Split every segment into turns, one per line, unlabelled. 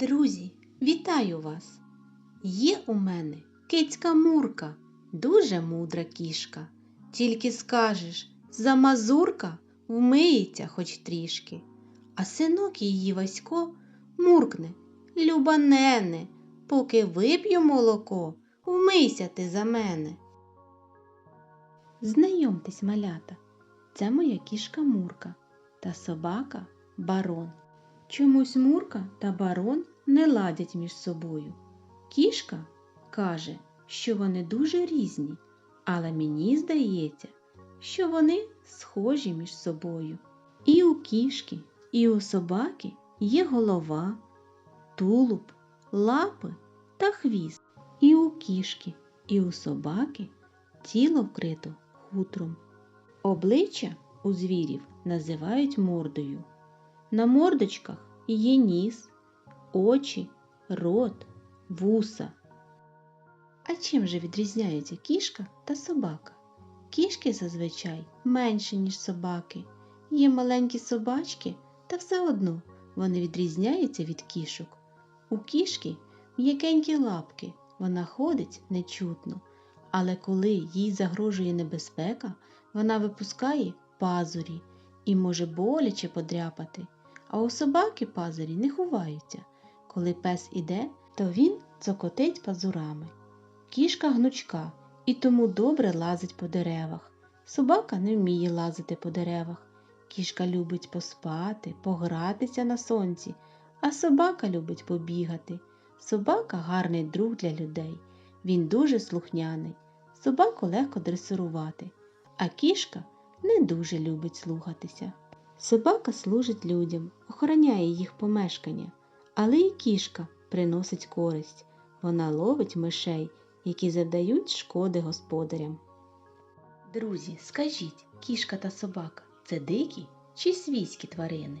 Друзі, вітаю вас! Є у мене кицька Мурка, дуже мудра кішка. Тільки скажеш, за мазурка вмиється хоч трішки. А синок її Васько муркне, люба нене, поки вип'ю молоко, вмийся ти за мене. Знайомтесь, малята, це моя кішка Мурка та собака Барон. Чомусь Мурка та барон не ладять між собою. Кішка каже, що вони дуже різні, але мені здається, що вони схожі між собою. І у кішки, і у собаки є голова, тулуб, лапи та хвіст. І у кішки, і у собаки тіло вкрито хутром. Обличчя у звірів називають мордою. На мордочках є ніс, очі, рот, вуса. А чим же відрізняються кішка та собака? Кішки зазвичай менші, ніж собаки. Є маленькі собачки, та все одно вони відрізняються від кішок. У кішки м'якенькі лапки, вона ходить нечутно, але коли їй загрожує небезпека, вона випускає пазурі і може боляче подряпати. А у собаки пазурі не ховаються. Коли пес іде, то він цокотить пазурами. Кішка гнучка і тому добре лазить по деревах. Собака не вміє лазити по деревах. Кішка любить поспати, погратися на сонці, а собака любить побігати. Собака гарний друг для людей. Він дуже слухняний. Собаку легко дресирувати, а кішка не дуже любить слухатися. Собака служить людям, охороняє їх помешкання, але і кішка приносить користь. Вона ловить мишей, які завдають шкоди господарям. Друзі, скажіть, кішка та собака це дикі чи свійські тварини?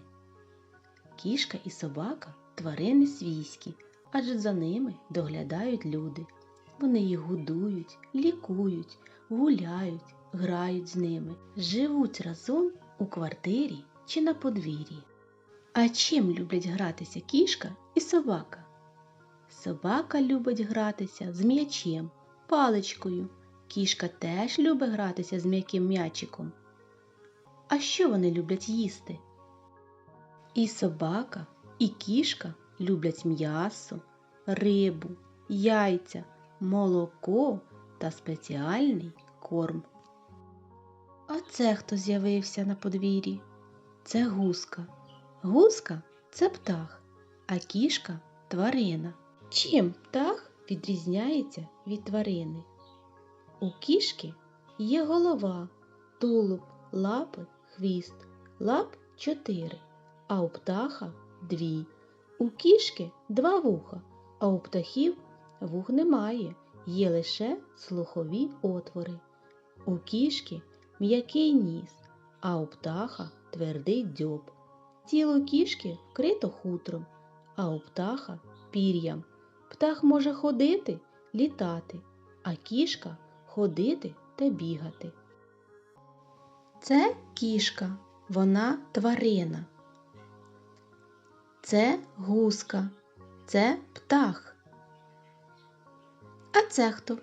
Кішка і собака тварини свійські, адже за ними доглядають люди. Вони їх годують, лікують, гуляють, грають з ними, живуть разом у квартирі чи на подвір'ї. А чим люблять гратися кішка і собака? Собака любить гратися з м'ячем, паличкою. Кішка теж любить гратися з м'яким м'ячиком. А що вони люблять їсти? І собака, і кішка люблять м'ясо, рибу, яйця, молоко та спеціальний корм. А це хто з'явився на подвір'ї? Це гуска. Гуска це птах, а кішка тварина. Чим птах відрізняється від тварини? У кішки є голова, тулуб, лапи, хвіст, лап чотири, а у птаха дві. У кішки два вуха, а у птахів вух немає, є лише слухові отвори. У кішки м'який ніс, а у птаха твердий дзьоб. Тіло кішки вкрито хутром, а у птаха пір'ям. Птах може ходити, літати, а кішка ходити та бігати. Це кішка, вона тварина. Це гуска, це птах. А це хто?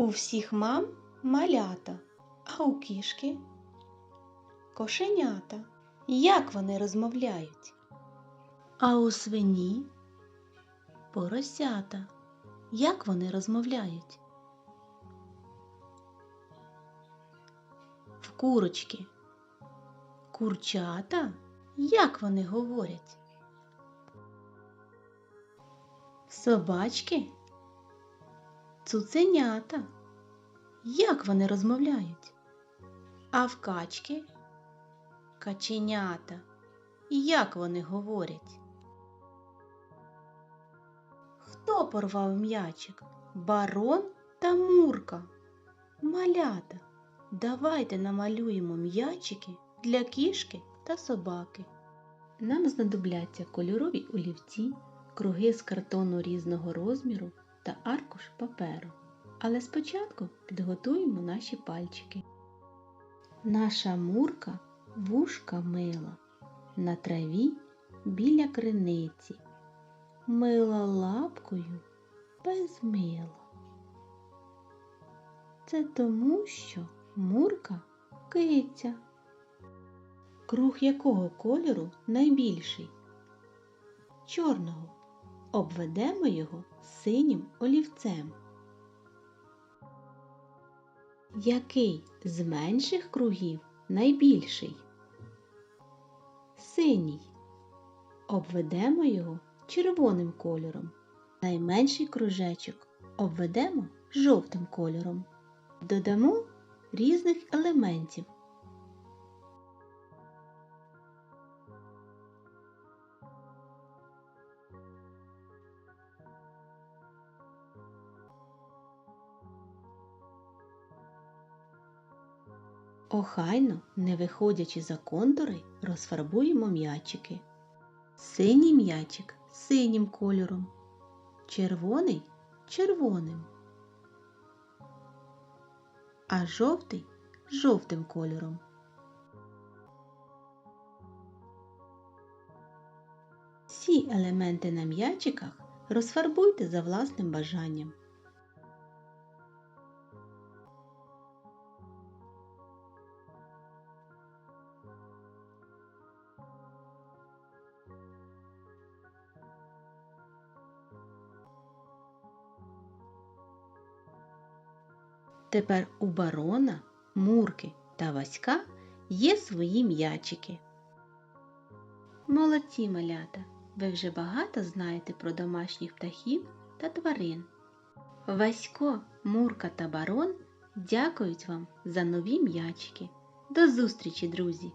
У всіх мам малята, а у кішки кошенята. Як вони розмовляють? А у свині поросята. Як вони розмовляють? В курочки курчата. Як вони говорять? Собачки цуценята. Як вони розмовляють? А в качки каченята. як вони говорять? Хто порвав м'ячик? Барон та Мурка. Малята, давайте намалюємо м'ячики для кішки та собаки. Нам знадобляться кольорові олівці, круги з картону різного розміру та аркуш паперу. Але спочатку підготуємо наші пальчики. Наша мурка вушка мила на траві біля криниці. Мила лапкою без мила. Це тому, що мурка киця. Круг якого кольору найбільший? Чорного. Обведемо його синім олівцем. Який з менших кругів найбільший? Синій. Обведемо його червоним кольором. Найменший кружечок обведемо жовтим кольором. Додамо різних елементів. Охайно, не виходячи за контури, розфарбуємо м'ячики. Синій м'ячик синім кольором, червоний червоним, а жовтий жовтим кольором. Всі елементи на м'ячиках розфарбуйте за власним бажанням. Тепер у барона, мурки та васька є свої м'ячики. Молодці малята! Ви вже багато знаєте про домашніх птахів та тварин. Васько, Мурка та барон дякують вам за нові м'ячики. До зустрічі, друзі!